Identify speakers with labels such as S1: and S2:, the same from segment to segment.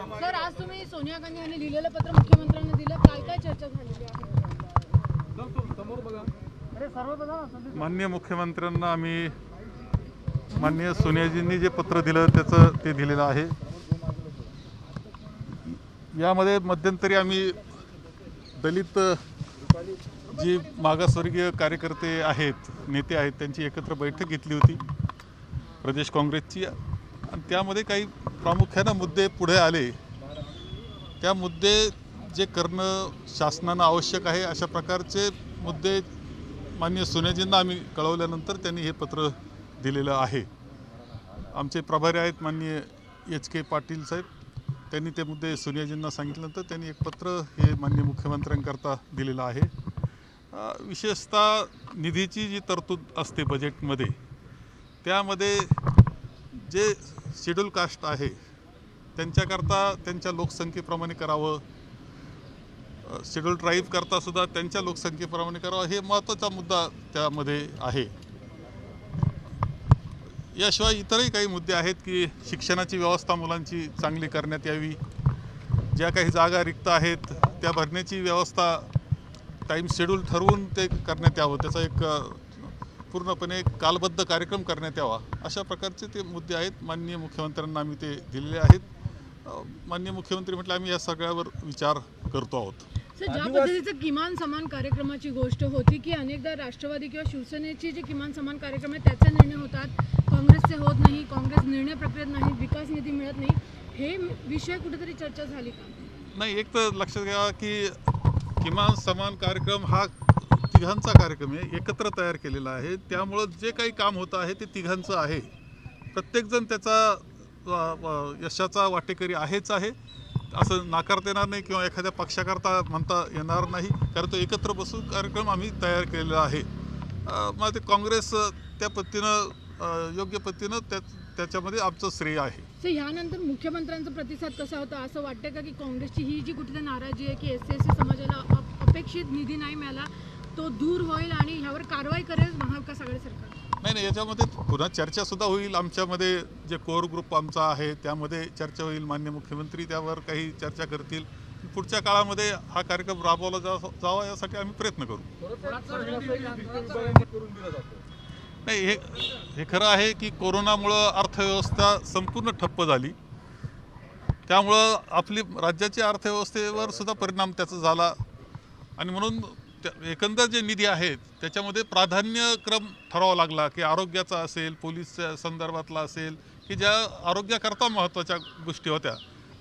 S1: Sir आज तुम्ही सोनिया गांधी यांनी लिहिलेलं पत्र मुख्यमंत्र्यांना दिलं. काय काय चर्चा झालेली आहे?
S2: माननीय मुख्यमंत्र्यांना आम्ही माननीय सोनियाजींनी जे पत्र दिलं त्याचं ते दिलेलं आहे. यामध्ये मध्यंतरी आम्ही दलित जी मागासवर्गीय कार्यकर्ते आहेत नेते आहेत त्यांची एकत्र बैठक घेतली होती प्रदेश काँग्रेसची. आणि त्यामध्ये काही प्रामुख्यानं मुद्दे पुढे आले. त्या मुद्दे जे करणं शासनानं आवश्यक आहे अशा प्रकारचे मुद्दे माननीय सोनियाजींना आम्ही कळवल्यानंतर त्यांनी हे पत्र दिलेलं आहे. आमचे प्रभारी आहेत माननीय एच के पाटील साहेब. त्यांनी ते मुद्दे सोनियाजींना सांगितल्यानंतर त्यांनी एक पत्र हे माननीय मुख्यमंत्र्यांकरता दिलेलं आहे. विशेषतः निधीची जी तरतूद असते बजेटमध्ये त्यामध्ये जे शेड्यूल कास्ट आहे त्यांच्याकरता त्यांच्या लोकसंख्येप्रमाणे करावं शेड्यूल ट्राईब करता सुद्धा त्यांच्या लोकसंख्येप्रमाणे करावं हे महत्त्वाचा मुद्दा त्यामध्ये आहे. याशिवाय इतरही काही मुद्दे आहेत की शिक्षणाची व्यवस्था मुलांची चांगली करण्यात यावी ज्या काही जागा रिक्त आहेत त्या भरण्याची व्यवस्था टाईम शेड्यूल ठरवून ते करण्यात यावं त्याचा एक पूर्णपणे कालबद्ध कार्यक्रम करण्यात यावा अशा प्रकारचे ते मुद्दे आहेत. माननीय मुख्यमंत्र्यांना आम्ही ते दिलेले आहेत. माननीय मुख्यमंत्री म्हटलं आम्ही या सगळ्यावर विचार करतो आहोत.
S1: ज्या पद्धतीचं किमान समान कार्यक्रमाची गोष्ट होती की अनेकदा राष्ट्रवादी किंवा शिवसेनेचे जे किमान समान कार्यक्रम आहेत त्याचे निर्णय होतात. काँग्रेसचे होत नाही काँग्रेस निर्णय प्रक्रियेत नाही विकास निधी मिळत नाही. हे विषय कुठेतरी चर्चा झाली का?
S2: नाही एक तर लक्षात घ्या की किमान समान कार्यक्रम हा तिघांचा कार्यक्रम आहे एकत्र तयार केलेला आहे. त्यामुळं जे काही काम होतं आहे ते तिघांचं आहे. प्रत्येकजण त्याचा यशाचा वाटेकरी आहेच आहे. असं नाकारता येणार नाही किंवा एखाद्या पक्षाकरता म्हणता येणार नाही. कारण तो एकत्र बसून कार्यक्रम आम्ही तयार केलेला आहे. मला ते काँग्रेस त्या पद्धतीनं योग्य पद्धतीनं त्या त्याच्यामध्ये आमचं श्रेय आहे.
S1: सर ह्यानंतर मुख्यमंत्र्यांचा प्रतिसाद कसा होता? असं वाटतं का की काँग्रेसची ही जी कुठली नाराजी आहे की एस सी एस सी समाजाला अपेक्षित निधी नाही मिळाला तो दूर होईल आणि ह्यावर कारवाई करेल महाविकास आघाडी सरकार.
S2: नाही नाही याच्यामध्ये पुन्हा चर्चा सुद्धा होईल. आमच्यामध्ये जे कोर ग्रुप आमचा आहे त्यामध्ये चर्चा होईल. मान्य मुख्यमंत्री त्यावर काही चर्चा करतील. पुढच्या काळामध्ये हा कार्यक्रम राबवला जा जावा यासाठी आम्ही प्रयत्न करू. नाही हे हे खरं आहे की कोरोनामुळं अर्थव्यवस्था संपूर्ण ठप्प झाली. त्यामुळं आपली राज्याच्या अर्थव्यवस्थेवर सुद्धा परिणाम त्याचा झाला. आणि म्हणून एकंदर जे निधी आहेत त्याच्यामध्ये प्राधान्यक्रम ठरावा लागला की आरोग्याचा असेल पोलीस संदर्भातला असेल की ज्या आरोग्याकरता महत्त्वाच्या गोष्टी होत्या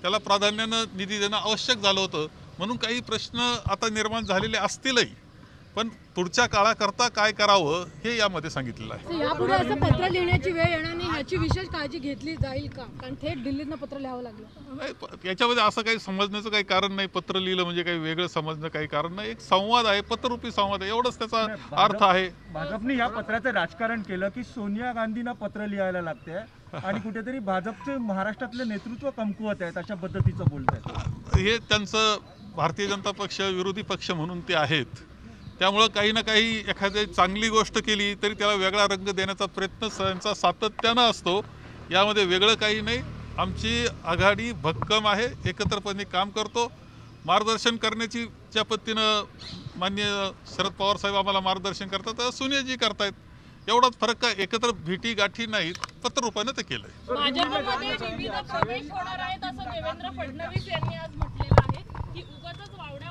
S2: त्याला प्राधान्यानं निधी देणं आवश्यक झालं होतं. म्हणून काही प्रश्न आता निर्माण झालेले असतीलही. पण पुढच्या काळाकरता काय करावं हे यामध्ये सांगितलेलं आहे.
S1: यापुढे असं पत्र लिहिण्याची वेळ येणार नाही ह्याची विशेष काळजी घेतली जाईल का? कारण थेट दिल्लीतनं पत्र लिहावं लागलं.
S2: नाही प- याच्यामध्ये असं काही समजण्याचं काही कारण नाही पत्र लिहिलं म्हणजे काही वेगळं समजणं काही कारण नाही एक संवाद आहे पत्ररूपी संवाद आहे एवढंच त्याचा अर्थ आहे.
S3: भाजपने या पत्राचं राजकारण केलं की सोनिया गांधींना पत्र लिहायला लागते आणि कुठेतरी भाजपचे महाराष्ट्रातले नेतृत्व कमकुवत आहेत अशा पद्धतीचं बोलत आहेत
S2: हे त्यांचं भारतीय जनता पक्ष विरोधी पक्ष म्हणून ते आहेत. त्यामुळं काही ना काही एखादी चांगली गोष्ट केली तरी त्याला वेगळा रंग देण्याचा प्रयत्न त्यांचा सातत्यानं असतो. यामध्ये वेगळं काही नाही. आमची आघाडी भक्कम आहे. एकत्रपणे काम करतो. मार्गदर्शन करण्याची ज्या पद्धतीनं मान्य शरद पवार साहेब आम्हाला मार्गदर्शन करतात तर सोनियाजी करतायत. एवढाच फरक काय? एकत्र भेटी गाठी नाहीत. पत्ररूपाने ते केलं आहे
S4: फडणवीस यांनी आज म्हटलेलं आहे की उगाचच वावड्या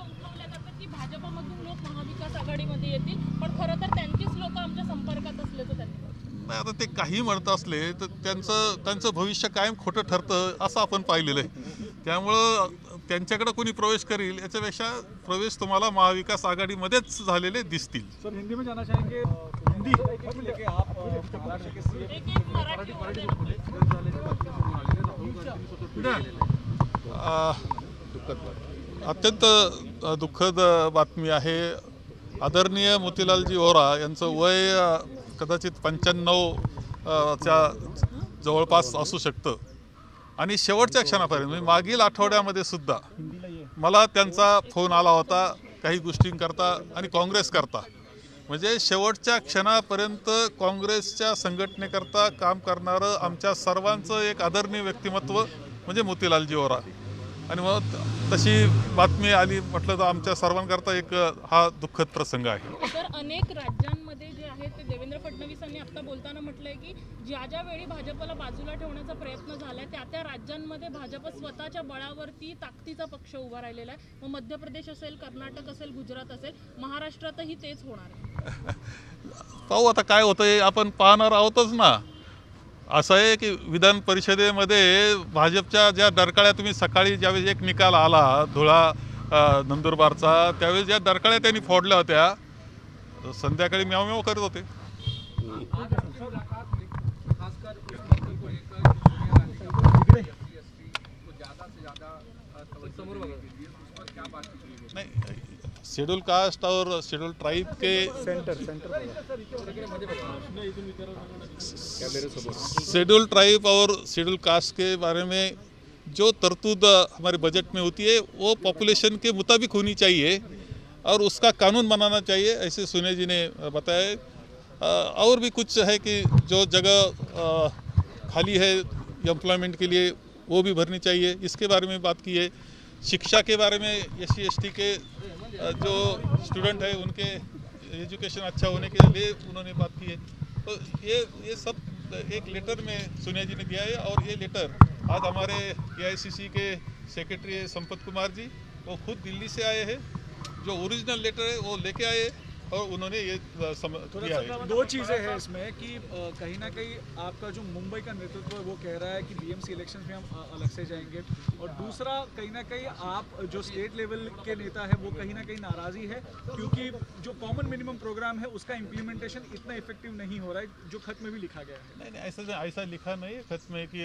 S4: भाजपमधून लोक महाविकास आघाडीमध्ये येतील पण खरं तर त्यांचीच लोक आमच्या संपर्कात असल्याचं त्यांनी.
S2: नाही आता ते काही म्हणत असले तर त्यांचं त्यांचं भविष्य कायम खोटं ठरतं असं आपण पाहिलेलं आहे. त्यामुळं त्यांच्याकडे कोणी प्रवेश करील याच्यापेक्षा प्रवेश तुम्हाला महाविकास आघाडीमध्येच झालेले दिसतील.
S5: सर हिंदी में जाना चाहेंगे? हिंदी. आप महाराष्ट्र के सीएम
S2: अ, अत्यंत दुःखद बातमी आहे. आदरणीय मोतीलालजी वोरा यांचं वय कदाचित पंच्याण्णव च्या जवळपास असू शकतं. आणि शेवटच्या क्षणापर्यंत म्हणजे मागील आठवड्यामध्ये सुद्धा मला त्यांचा फोन आला होता काही गोष्टींकरता आणि काँग्रेस करता म्हणजे शेवटच्या क्षणापर्यंत काँग्रेसच्या संघटनेकरता काम करणारं आमच्या सर्वांचं एक आदरणीय व्यक्तिमत्व म्हणजे मोतीलालजी वोरा. आणि मग तशी बातमी आली म्हटलं तर आमच्या सर्वांकरता एक हा दुःखद प्रसंग आहे.
S4: तर अनेक राज्यांमध्ये जे आहे ते देवेंद्र फडणवीसांनी आता बोलताना म्हटलंय की ज्या ज्या वेळी भाजपला बाजूला ठेवण्याचा प्रयत्न झालाय त्या त्या राज्यांमध्ये भाजप स्वतःच्या बळावरती ताकदीचा पक्ष उभा राहिलेला आहे. मग मध्य प्रदेश असेल कर्नाटक असेल गुजरात असेल महाराष्ट्रातही तेच होणार आहे.
S2: पाहू आता काय होतंय आपण पाहणार आहोतच ना. असं आहे की विधान परिषदेमध्ये भाजपच्या ज्या डरकाळ्या तुम्ही सकाळी ज्यावेळेस एक निकाल आला धुळा नंदुरबारचा त्यावेळेस ज्या डरकाळ्या त्यांनी फोडल्या होत्या संध्याकाळी म्यावम्याव करत होते. नाही शेड्यूल कास्ट और शेड्यूल ट्राइब के
S5: सेंटर सेंटर
S2: शेड्यूल ट्राइब और शेड्यूल कास्ट के बारे में जो तरतूद हमारे बजट में होती है वो पॉपुलेशन के मुताबिक होनी चाहिए और उसका कानून बनाना चाहिए ऐसे सोनिया जी ने बताया। और भी कुछ है कि जो जगह खाली है एम्प्लॉयमेंट के लिए वो भी भरनी चाहिए। इसके बारे में बात की है। शिक्षा के बारे में एस सी के जो स्टूडेंट है, उनके एजुकेशन अच्छा होने के लिए उन्होंने बात की है। तो ये ये सब, एक लेटर में सोनिया जी ने दिया है और ये लेटर आज हमारे ए के सेक्रेटरी संपत कुमार जी, वो खुद दिल्ली से आए हैं। जो ओरिजिनल लेटर है, वो लेके आए और उन्होंने ये सम, दिया है।
S5: दो चीज़ें हैं इसमें कि कहीं ना कहीं आपका जो मुंबई का नेतृत्व है वो कह रहा है कि बीएमसी इलेक्शन में हम अलग से जाएँगे। और दूसरा कहीं ना कहीं आप जो स्टेट लेवल के नेता है वो कहीं ना कहीं नाराजी है क्योंकि जो कॉमन मिनिमम प्रोग्राम है उसका इम्प्लीमेंटेशन इतना इफ़ेक्टिव नहीं हो रहा है जो खत में भी लिखा गया है।
S2: नहीं नहीं ऐसा ऐसा लिखा नहीं है खत में कि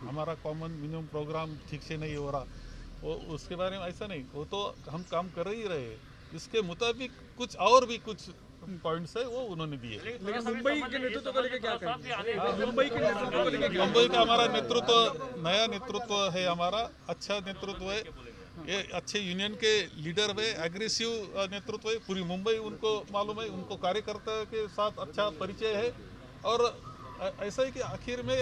S2: हमारा कॉमन मिनिमम प्रोग्राम ठीक से नहीं हो रहा। वो उसके बारे में ऐसा नहीं वो तो हम काम कर ही रहे हैं। इसके मुताबिक कुछ और भी कुछ पॉइंट्स है वो उन्होंने दिए।
S5: मुंबई के नेतृत्व को लेकर क्या मुंबई के नेतृत्व को लेकर
S2: मुंबई का हमारा नेतृत्व नया नेतृत्व है हमारा अच्छा नेतृत्व है। ये अच्छे यूनियन के लीडर है एग्रेसिव नेतृत्व है। पूरी मुंबई उनको मालूम है उनको कार्यकर्ता के साथ अच्छा परिचय है। और ऐसा ही कि आखिर में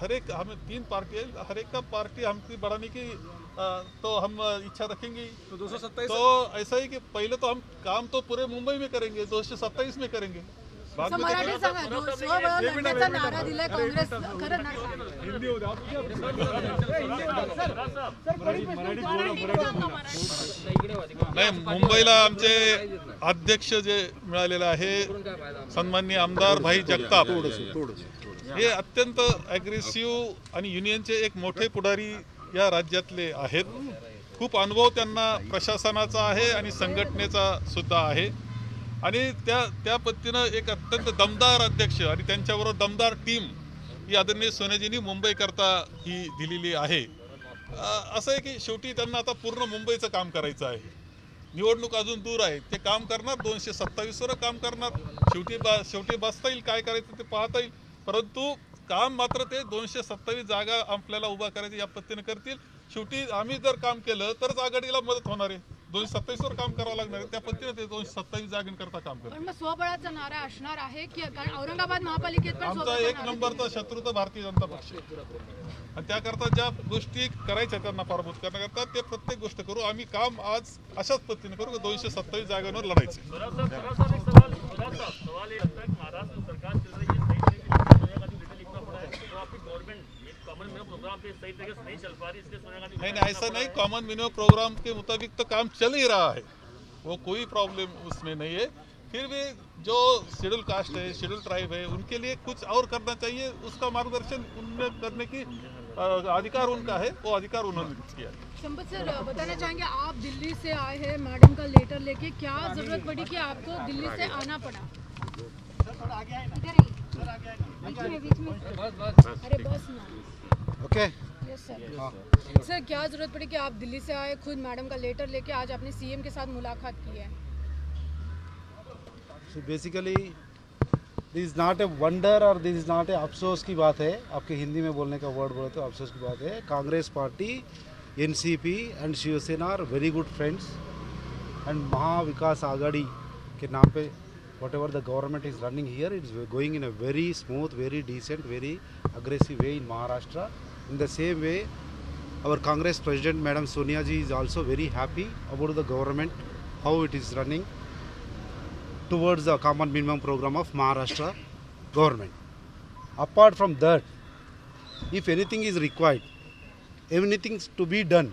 S2: हर एक हमें तीन पार्टी है हर एक का पार्टी हमकी बढ़ाने की अ, तो हम इच्छा रखेंगे ही।
S5: तो दो सौ सत्ताईस
S2: तो ऐसा ही कि पहले तो हम काम तो पूरे मुंबई में करेंगे दो सत्ताईस में करेंगे
S5: हो
S2: नाही मुंबईला आमचे अध्यक्ष जे मिळालेले आहे सन्माननीय आमदार भाई जगताप हे अत्यंत ॲग्रेसिव्ह आणि युनियनचे एक मोठे पुढारी या राज्यातले आहेत. खूप अनुभव त्यांना प्रशासनाचा आहे आणि संघटनेचा सुद्धा आहे. आणि त्या त्या पद्धतीनं एक अत्यंत दमदार अध्यक्ष आणि त्यांच्याबरोबर दमदार टीम ही आदरणीय सोनेजींनी मुंबईकरता ही दिलेली आहे. असं आहे की शेवटी त्यांना आता पूर्ण मुंबईचं काम करायचं आहे. निवडणूक अजून दूर आहे. ते काम करणार दोनशे सत्तावीसवर काम करणार. शेवटी बा शेवटी बसता येईल काय करायचं ते पाहता येईल. परंतु काम मात्र ते दोनशे सत्तावीस जागा आपल्याला उभा करायची या पद्धतीने करतील. शेवटी आम्ही जर काम केलं तरच आघाडीला मदत होणार आहे. दोनशे सत्तावीसवर काम करावं लागणार आहे. त्या पद्धतीने ते दोनशे सत्तावीस जागांकरता काम
S1: पण मग स्वबळाचा नारा असणार आहे की कारण औरंगाबाद महापालिकेत पण
S2: आमचा
S1: स्वबळाचा
S2: एक
S1: नारा
S2: नंबरचा शत्रू तर भारतीय जनता पक्ष आहे. आणि त्याकरता ज्या गोष्टी करायच्या त्यांना पारभूत करण्याकरता ते प्रत्येक गोष्ट करू. आम्ही काम आज अशाच पद्धतीने करू दोनशे सत्तावीस जागांवर लढायचे
S6: सवाल ये है कि महाराष्ट्र सरकार चल रही है नहीं चल पा रही इसलिए सोनिया गांधी
S2: नहीं नहीं ऐसा नहीं कॉमन मिनिमम प्रोग्राम के मुताबिक तो काम चल ही रहा है। वो कोई प्रॉब्लम उसमें नहीं है। फिर भी जो शेड्यूल कास्ट है शेड्यूल ट्राइब है उनके लिए कुछ और करना चाहिए उसका मार्गदर्शन उनमें करने की अधिकार उनका है वो अधिकार उन्होंने किया है।
S1: संपत सर बताना चाहेंगे आप दिल्ली से आए हैं मैडम का लेटर लेके क्या ज़रूरत पड़ी कि आपको दिल्ली से आना पड़ा इधर ही। बीच में बीच में अरे बस ना
S7: ओके
S1: यस सर सर क्या ज़रूरत पड़ी कि आप दिल्ली से आए खुद मैडम का लेटर लेके आज आपने सीएम के साथ मुलाकात की है?
S7: So basically this is not a wonder और दिस इज़ नॉट ए अफसोस की बात है। आपके हिंदी में बोलने का वर्ड बोले तो अफसोस की बात है। Congress party NCP and Shivsena are very good friends and Mahavikas Aghadi के नाम पे whatever the government is running here, it's going in a very smooth, very decent, very aggressive way in Maharashtra. In the same way, our Congress President Madam Sonia Ji is also very happy about the government, how it is running towards the common minimum program of Maharashtra government. Apart from that, if anything is required, anything to be done,